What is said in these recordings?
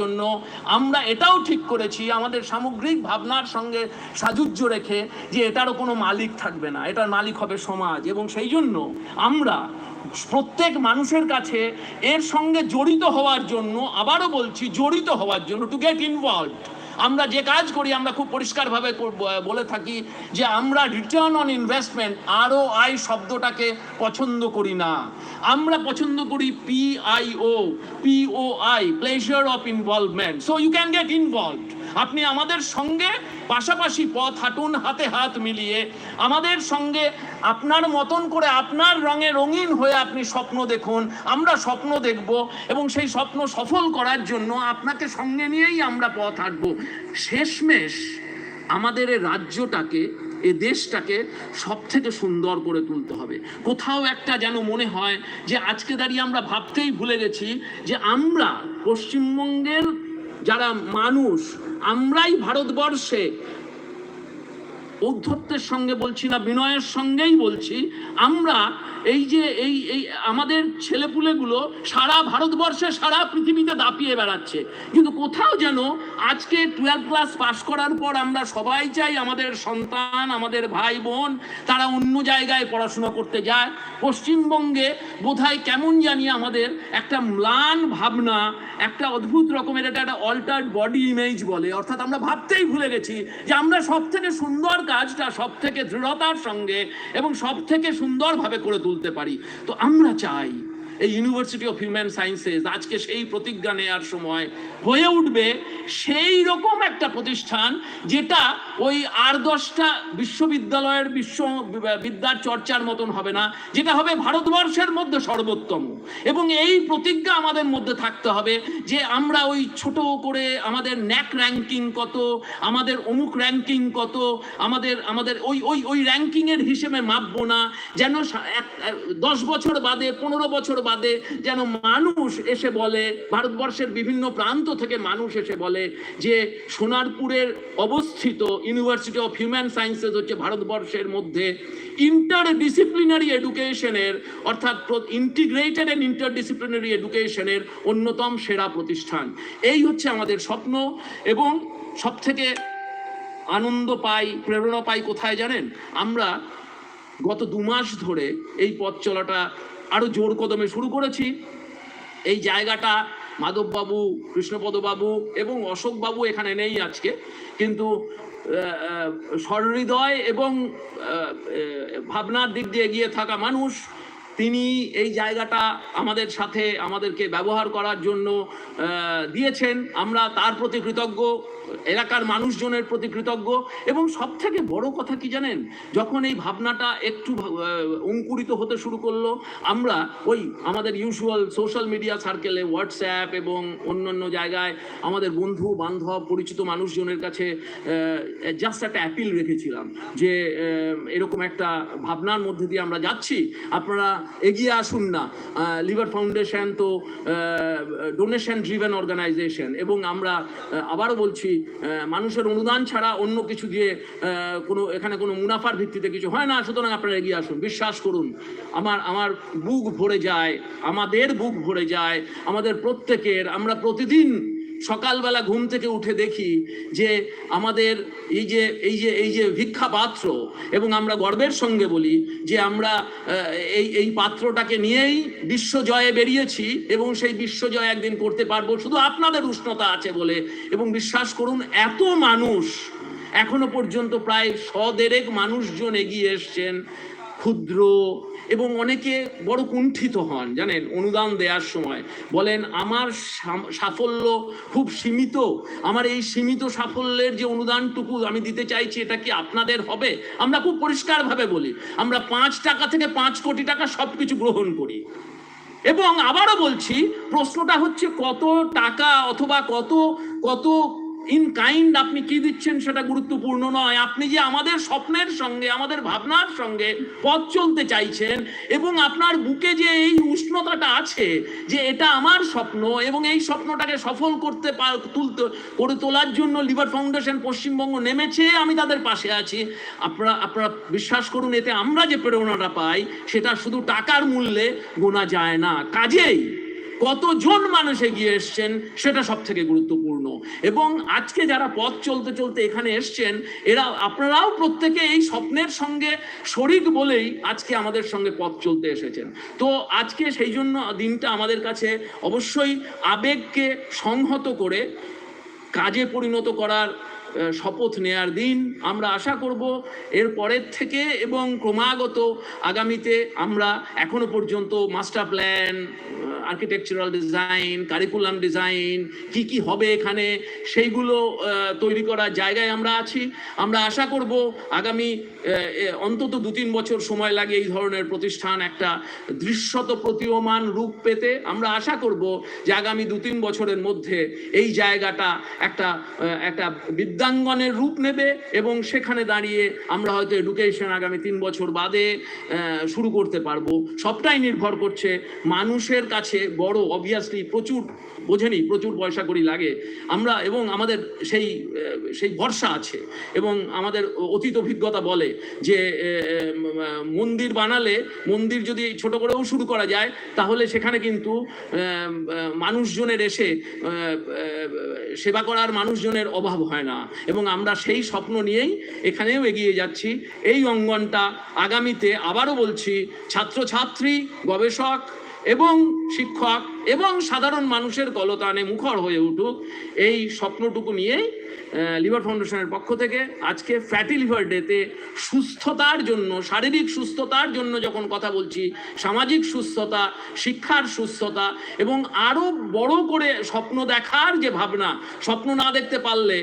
জন্য আমরা এটাও ঠিক করেছি, আমাদের সামগ্রিক ভাবনার সঙ্গে সাযুজ্য রেখে যে এটারও কোনো মালিক থাকবে না, এটার মালিক হবে সমাজ। এবং সেই জন্য আমরা প্রত্যেক মানুষের কাছে এর সঙ্গে জড়িত হওয়ার জন্য আবারও বলছি, জড়িত হওয়ার জন্য টু গেট ইনভলভ আমরা যে কাজ করি, আমরা খুব পরিষ্কারভাবে বলে থাকি যে আমরা return on investment R O I শব্দটাকে পছন্দ করি না। আমরা পছন্দ করি P I O P O I pleasure of involvement so you can get involve আপনি আমাদের সঙ্গে পাশাপাশি পথ হাঁটুন, হাতে হাত মিলিয়ে। আমাদের সঙ্গে আপনার মতন করে আপনার রঙে রঙিন হয়ে আপনি স্বপ্ন দেখুন, আমরা স্বপ্ন দেখব এবং সেই স্বপ্ন সফল করার জন্য আপনাকে সঙ্গে নিয়েই আমরা পথ হাঁটবো। শেষমেশ আমাদের রাজ্যটাকে, এ দেশটাকে সব থেকে সুন্দর করে তুলতে হবে। কোথাও একটা যেন মনে হয় যে আজকে দাঁড়িয়ে আমরা ভাবতেই ভুলে গেছি যে আমরা পশ্চিমবঙ্গের যারা মানুষ আমরাই ভারতবর্ষে ঔদ্ধত্যের সঙ্গে বলছি না বিনয়ের সঙ্গেই বলছি আমরা এই যে এই এই আমাদের ছেলেপুলেগুলো সারা ভারতবর্ষে সারা পৃথিবীতে দাপিয়ে বেড়াচ্ছে। কিন্তু কোথাও যেন আজকে টুয়েলভ ক্লাস পাশ করার পর আমরা সবাই চাই আমাদের সন্তান, আমাদের ভাই বোন তারা অন্য জায়গায় পড়াশোনা করতে যায়। পশ্চিমবঙ্গে বোধহয় কেমন জানি আমাদের একটা ম্লান ভাবনা, একটা অদ্ভুত রকমের, এটা একটা অল্টার্ড বডি ইমেজ বলে। অর্থাৎ আমরা ভাবতেই ভুলে গেছি যে আমরা সব থেকে সুন্দর কাজটা সব থেকে দৃঢ়তার সঙ্গে এবং সব থেকে সুন্দরভাবে করে তুলতে পারি। তো আমরা চাই এই ইউনিভার্সিটি অফ হিউম্যান সায়েন্সেস আজকে সেই প্রতিজ্ঞা নেওয়ার সময় হয়ে উঠবে সেই রকম একটা প্রতিষ্ঠান যেটা ওই আর দশটা বিশ্ববিদ্যালয়ের বিশ্ব বিদ্যার চর্চার মতন হবে না, যেটা হবে ভারতবর্ষের মধ্যে সর্বোত্তম। এবং এই প্রতিজ্ঞা আমাদের মধ্যে থাকতে হবে যে আমরা ওই ছোট করে আমাদের ন্যাক র্যাঙ্কিং কত, আমাদের অমুক র্যাঙ্কিং কত, আমাদের আমাদের ওই ওই ওই র্যাঙ্কিংয়ের হিসেবে মাপবো না, যেন দশ বছর বাদে, পনেরো বছর বাদে যেন মানুষ এসে বলে, ভারতবর্ষের বিভিন্ন প্রান্ত থেকে মানুষ এসে বলে যে সোনারপুরের অবস্থিত ইউনিভার্সিটি অফ হিউম্যান সায়েন্সেস হচ্ছে ভারতবর্ষের মধ্যে ইন্টার ডিসিপ্লিনারি এডুকেশনের অর্থাৎ ইন্টিগ্রেটেড অ্যান্ড ইন্টার ডিসিপ্লিনারি এডুকেশনের অন্যতম সেরা প্রতিষ্ঠান। এই হচ্ছে আমাদের স্বপ্ন এবং সবথেকে আনন্দ পাই, প্রেরণা পাই কোথায় জানেন? আমরা গত দু মাস ধরে এই পথ চলাটা আরও জোর কদমে শুরু করেছি। এই জায়গাটা মাধববাবু, কৃষ্ণপদবাবু এবং অশোকবাবু এখানে নেই আজকে। কিন্তু সহৃদয় এবং ভাবনার দিক দিয়ে এগিয়ে থাকা মানুষ, তিনি এই জায়গাটা আমাদের সাথে আমাদেরকে ব্যবহার করার জন্য দিয়েছেন। আমরা তার প্রতি কৃতজ্ঞ। এলাকার মানুষজনের প্রতি কৃতজ্ঞ। এবং সব থেকে বড় কথা কি জানেন? যখন এই ভাবনাটা একটু অঙ্কুরিত হতে শুরু করল, আমরা ওই আমাদের ইউজুয়াল সোশ্যাল মিডিয়া সার্কেলে হোয়াটসঅ্যাপ এবং অন্যান্য জায়গায় আমাদের বন্ধু, বান্ধব, পরিচিত মানুষজনের কাছে জাস্ট একটা অ্যাপিল রেখেছিলাম যে এরকম একটা ভাবনার মধ্যে দিয়ে আমরা যাচ্ছি। আপনারা এগিয়ে আসুন না। লিভার ফাউন্ডেশন তো ডোনেশন ড্রিভেন অর্গানাইজেশন এবং আমরা আবারও বলছি মানুষের অনুদান ছাড়া অন্য কিছু দিয়ে কোনো, এখানে কোনো মুনাফার ভিত্তিতে কিছু হয় না। সুতরাং আপনারা এগিয়ে আসুন, বিশ্বাস করুন। আমার আমার বুক ভরে যায়, আমাদের বুক ভরে যায়, আমাদের প্রত্যেকের, আমরা প্রতিদিন সকালবেলা ঘুম থেকে উঠে দেখি যে আমাদের এই যে এই যে এই যে ভিক্ষা পাত্র এবং আমরা গর্বের সঙ্গে বলি যে আমরা এই এই পাত্রটাকে নিয়েই বিশ্বজয়ে বেরিয়েছি এবং সেই বিশ্বজয় একদিন করতে পারব। শুধু আপনাদের উষ্ণতা আছে বলে। এবং বিশ্বাস করুন, এত মানুষ এখনও পর্যন্ত প্রায় শদেরেক মানুষজন এগিয়ে এসছেন। ক্ষুদ্র এবং অনেকে বড় কুণ্ঠিত হন, জানেন? অনুদান দেওয়ার সময় বলেন, আমার সাফল্য খুব সীমিত। আমার এই সীমিত সাফল্যের যে অনুদানটুকু আমি দিতে চাইছি, এটা কি আপনাদের হবে? আমরা খুব পরিষ্কারভাবে বলি, আমরা পাঁচ টাকা থেকে পাঁচ কোটি টাকা সব কিছু গ্রহণ করি। এবং আবারও বলছি, প্রশ্নটা হচ্ছে কত টাকা অথবা কত কত ইন কাইন্ড আপনি কি দিচ্ছেন সেটা গুরুত্বপূর্ণ নয়। আপনি যে আমাদের স্বপ্নের সঙ্গে, আমাদের ভাবনার সঙ্গে পথ চলতে চাইছেন এবং আপনার বুকে যে এই উষ্ণতাটা আছে যে এটা আমার স্বপ্ন এবং এই স্বপ্নটাকে সফল করতে তুলতে, করে তোলার জন্য লিভার ফাউন্ডেশন পশ্চিমবঙ্গ নেমেছে, আমি তাদের পাশে আছি। আপনারা আপনারা বিশ্বাস করুন, এতে আমরা যে প্রেরণাটা পাই, সেটা শুধু টাকার মূল্যে গোনা যায় না। কাজেই কতজন মানুষ এগিয়ে এসছেন সেটা সব থেকে গুরুত্বপূর্ণ। এবং আজকে যারা পথ চলতে চলতে এখানে এসছেন, এরা, আপনারাও প্রত্যেকে এই স্বপ্নের সঙ্গে শরিক বলেই আজকে আমাদের সঙ্গে পথ চলতে এসেছেন। তো আজকে সেই জন্য দিনটা আমাদের কাছে অবশ্যই আবেগকে সংহত করে, কাজে পরিণত করার শপথ নেয়ার দিন আমরা আশা করব। এর পরের থেকে এবং ক্রমাগত আগামীতে আমরা এখনও পর্যন্ত master plan architectural design curriculum design কি কি হবে এখানে, সেইগুলো তৈরি করার জায়গায় আমরা আছি। আমরা আশা করব আগামী অন্তত দু তিন বছর সময় লাগে এই ধরনের প্রতিষ্ঠান একটা দৃশ্যত প্রতীয়মান রূপ পেতে। আমরা আশা করব যে আগামী দু তিন বছরের মধ্যে এই জায়গাটা একটা একটা বিদ্যাঙ্গনের রূপ নেবে এবং সেখানে দাঁড়িয়ে আমরা হয়তো এডুকেশন আগামী তিন বছর বাদে শুরু করতে পারব। সবটাই নির্ভর করছে মানুষের কাছে বড় অবভিয়াসলি প্রচুর, বোঝেনি, প্রচুর পয়সা করি লাগে। আমরা এবং আমাদের সেই সেই ভরসা আছে এবং আমাদের অতীত অভিজ্ঞতা বলে যে মন্দির বানালে, মন্দির যদি ছোট করেও শুরু করা যায়, তাহলে সেখানে কিন্তু মানুষজনের এসে সেবা করার মানুষজনের অভাব হয় না। এবং আমরা সেই স্বপ্ন নিয়েই এখানেও এগিয়ে যাচ্ছি। এই অঙ্গনটা আগামীতে আবারও বলছি, ছাত্রছাত্রী, গবেষক এবং শিক্ষক এবং সাধারণ মানুষের কলতানে মুখর হয়ে উঠুক, এই স্বপ্নটুকু নিয়েই লিভার ফাউন্ডেশনের পক্ষ থেকে আজকে ফ্যাটি লিভার ডেতে সুস্থতার জন্য, শারীরিক সুস্থতার জন্য যখন কথা বলছি, সামাজিক সুস্থতা, শিক্ষার সুস্থতা এবং আরও বড় করে স্বপ্ন দেখার যে ভাবনা, স্বপ্ন না দেখতে পারলে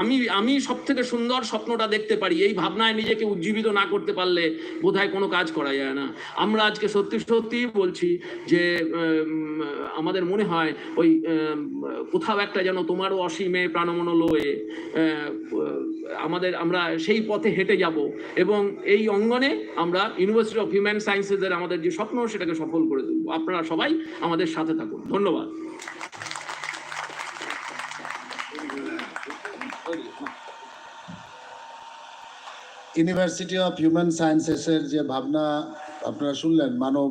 আমি আমি সব থেকে সুন্দর স্বপ্নটা দেখতে পারি। এই ভাবনায় নিজেকে উজ্জীবিত না করতে পারলে বোধহয় কোনো কাজ করা যায় না। আমরা আজকে সত্যি সত্যি বলছি যে আমাদের মনে হয় ওই কোথাও একটা যেন তোমারও অসীমে প্রাণমন লয়ে আমাদের, আমরা সেই পথে হেঁটে যাব এবং এই অঙ্গনে আমরা ইউনিভার্সিটি অফ হিউম্যান সায়েন্সেসের আমাদের যে স্বপ্ন, সেটাকে সফল করে দেব আপনারা সবাই আমাদের সাথে থাকুন। ধন্যবাদ। ইউনিভার্সিটি অফ হিউম্যান সায়েন্সেসের যে ভাবনা আপনারা শুনলেন, মানব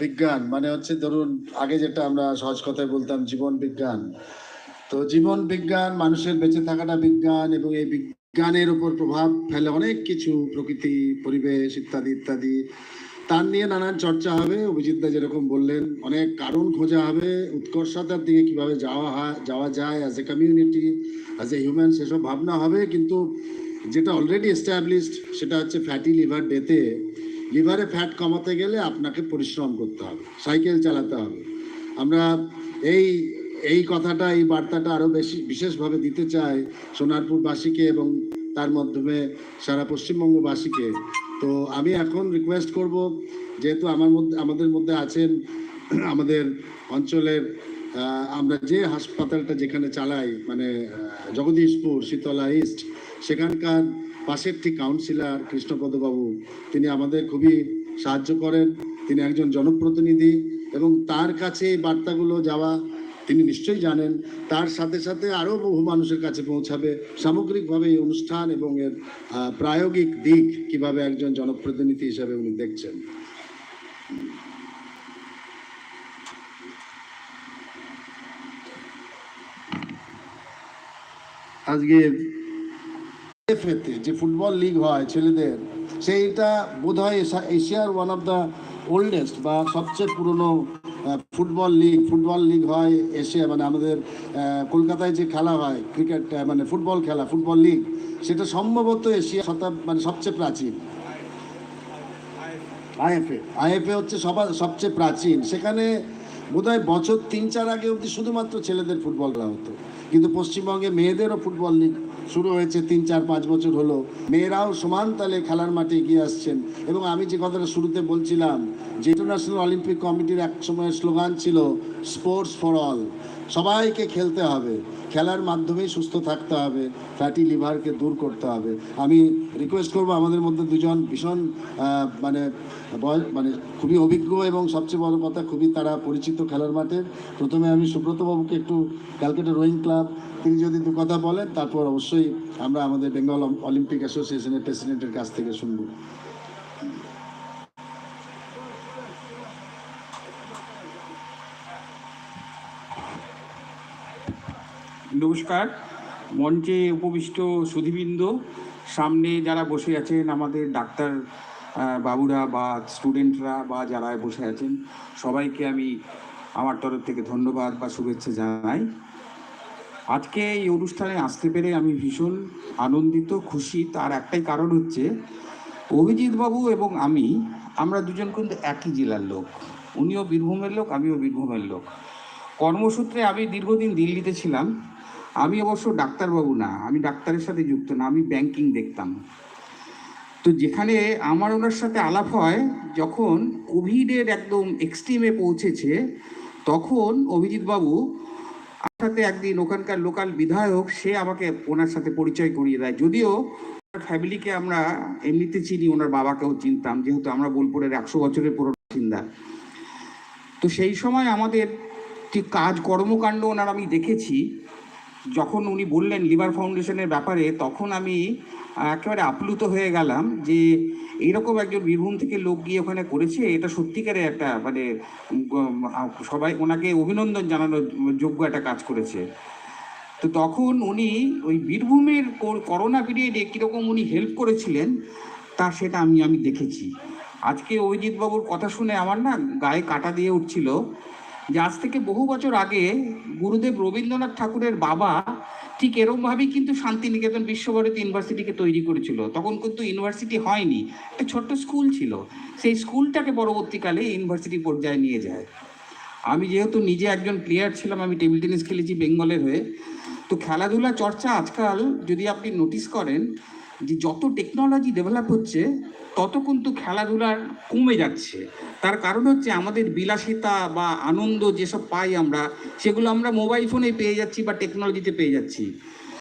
বিজ্ঞান মানে হচ্ছে ধরুন, আগে যেটা আমরা সহজ কথায় বলতাম, জীবন বিজ্ঞান। তো জীবন বিজ্ঞান, মানুষের বেঁচে থাকাটা বিজ্ঞান, এবং এই বিজ্ঞানের উপর প্রভাব ফেলে অনেক কিছু, প্রকৃতি, পরিবেশ ইত্যাদি ইত্যাদি। তার নিয়ে নানান চর্চা হবে অভিজিৎদা যেরকম বললেন, অনেক কারণ খোঁজা হবে, উৎকর্ষতার দিকে কীভাবে যাওয়া হয়, যাওয়া যায় as a community as a human সেসব ভাবনা হবে, কিন্তু যেটা অলরেডি এস্টাবলিশড সেটা হচ্ছে ফ্যাটি লিভার ডেতে লিভারে ফ্যাট কমাতে গেলে আপনাকে পরিশ্রম করতে হবে সাইকেল চালাতে হবে। আমরা এই এই কথাটা, এই বার্তাটা আরও বেশি, বিশেষভাবে দিতে চাই সোনারপুরবাসীকে এবং তার মাধ্যমে সারা পশ্চিমবঙ্গবাসীকে। তো আমি এখন রিকোয়েস্ট করব, যেহেতু আমার মধ্যে, আমাদের মধ্যে আছেন আমাদের অঞ্চলের আমরা যে হাসপাতালটা যেখানে চালাই মানে জগদীশপুর, শীতলা ইস্ট, সেখানকার পাশের ঠিক কাউন্সিলর কৃষ্ণপদবাবু, তিনি আমাদের খুবই সাহায্য করেন। তিনি একজন জনপ্রতিনিধি এবং তার কাছে এই বার্তাগুলো যাওয়া তিনি নিশ্চয়ই জানেন। তার সাথে সাথে আরও বহু মানুষের কাছে পৌঁছাবে। সামগ্রিকভাবে এই অনুষ্ঠান এবং এর প্রায়োগিক দিক কীভাবে একজন জনপ্রতিনিধি হিসাবে উনি দেখছেন। আজকে এফএতে যে ফুটবল লিগ হয় ছেলেদের, সেইটা বোধহয় এশা- এশিয়ার ওয়ান অফ দ্য ওল্ডেস্ট বা সবচেয়ে পুরনো ফুটবল লিগ ফুটবল লিগ হয় এশিয়া মানে আমাদের কলকাতায় যে খেলা হয় ক্রিকেট মানে ফুটবল খেলা, ফুটবল লিগ, সেটা সম্ভবত এশিয়া শতাব মানে সবচেয়ে প্রাচীন। আইএফএ আইএফএ হচ্ছে সবার, সবচেয়ে প্রাচীন। সেখানে বোধহয় বছর তিন চার আগে অবধি শুধুমাত্র ছেলেদের ফুটবল খেলা হতো। কিন্তু পশ্চিমবঙ্গে মেয়েদেরও ফুটবল লিগ শুরু হয়েছে তিন, চার, পাঁচ বছর হলো। মেয়েরাও সমান তালে খেলার মাঠে এগিয়ে আসছেন। এবং আমি যে কথাটা শুরুতে বলছিলাম, যে ইন্টারন্যাশনাল অলিম্পিক কমিটির এক সময় স্লোগান ছিল স্পোর্টস ফর অল সবাইকে খেলতে হবে। খেলার মাধ্যমেই সুস্থ থাকতে হবে ফ্যাটি লিভারকে দূর করতে হবে। আমি রিকোয়েস্ট করব আমাদের মধ্যে দুজন ভীষণ মানে মানে খুবই অভিজ্ঞ এবং সবচেয়ে বড় কথা, খুবই তারা পরিচিত খেলার মাঠের। প্রথমে আমি সুব্রতবাবুকে একটু ক্যালকাটা রোয়িং ক্লাব, তিনি যদি দু কথা বলেন, তারপর অবশ্যই আমরা আমাদের বেঙ্গল অলিম্পিক অ্যাসোসিয়েশনের প্রেসিডেন্টের কাছ থেকে শুনব। নমস্কার। মঞ্চে উপবিষ্ট সুধীবৃন্দ, সামনে যারা বসে আছেন আমাদের ডাক্তার বাবুরা বা স্টুডেন্টরা বা যারা বসে আছেন, সবাইকে আমি আমার তরফ থেকে ধন্যবাদ বা শুভেচ্ছা জানাই। আজকে এই অনুষ্ঠানে আসতে পেরে আমি ভীষণ আনন্দিত, খুশি। তার একটাই কারণ হচ্ছে, অভিজিৎ বাবু এবং আমি, আমরা দুজন কিন্তু একই জেলার লোক। উনিও বীরভূমের লোক, আমিও বীরভূমের লোক। কর্মসূত্রে আমি দীর্ঘদিন দিল্লিতে ছিলাম। আমি অবশ্য ডাক্তারবাবু না, আমি ডাক্তারের সাথে যুক্ত না, আমি ব্যাংকিং দেখতাম। তো যেখানে আমার ওনার সাথে আলাপ হয়, যখন কোভিডের একদম এক্সট্রিমে পৌঁছেছে, তখন অভিজিৎ বাবু সাথে একদিন ওখানকার লোকাল বিধায়ক, সে আমাকে ওনার সাথে পরিচয় করিয়ে দেয়। যদিও ফ্যামিলিকে আমরা এমনিতে চিনি, ওনার বাবাকেও চিনতাম, যেহেতু আমরা বোলপুরের একশো বছরের পুরো বাসিন্দা। তো সেই সময় আমাদের ঠিক কাজ কর্মকাণ্ড ওনার আমি দেখেছি। যখন উনি বললেন লিভার ফাউন্ডেশনের ব্যাপারে, তখন আমি একেবারে আপ্লুত হয়ে গেলাম যে এইরকম একজন বীরভূম থেকে লোক গিয়ে ওখানে করেছে, এটা সত্যিকারের একটা মানে সবাই ওনাকে অভিনন্দন জানানোর যোগ্য একটা কাজ করেছে। তো তখন উনি ওই বীরভূমের করোনা পিরিয়ডে কীরকম উনি হেল্প করেছিলেন, তা সেটা আমি আমি দেখেছি। আজকে অভিজিৎবাবুর কথা শুনে আমার না গায়ে কাটা দিয়ে উঠছিল। আজ থেকে বহু বছর আগে গুরুদেব রবীন্দ্রনাথ ঠাকুরের বাবা ঠিক এরকমভাবেই কিন্তু শান্তিনিকেতন বিশ্বভারতী ইউনিভার্সিটিকে তৈরি করেছিল। তখন কিন্তু ইউনিভার্সিটি হয়নি, একটা ছোট্ট স্কুল ছিল। সেই স্কুলটাকে পরবর্তীকালে ইউনিভার্সিটি পর্যায়ে নিয়ে যায়। আমি যেহেতু নিজে একজন প্লেয়ার ছিলাম, আমি টেবিল টেনিস খেলেছি বেঙ্গলের হয়ে। তো খেলাধুলা চর্চা আজকাল যদি আপনি নোটিস করেন যে যত টেকনোলজি ডেভেলপ হচ্ছে, তত কিন্তু খেলাধুলার কমে যাচ্ছে। তার কারণ হচ্ছে আমাদের বিলাসিতা বা আনন্দ যেসব পাই আমরা, সেগুলো আমরা মোবাইল ফোনে পেয়ে যাচ্ছি বা টেকনোলজিতে পেয়ে যাচ্ছি।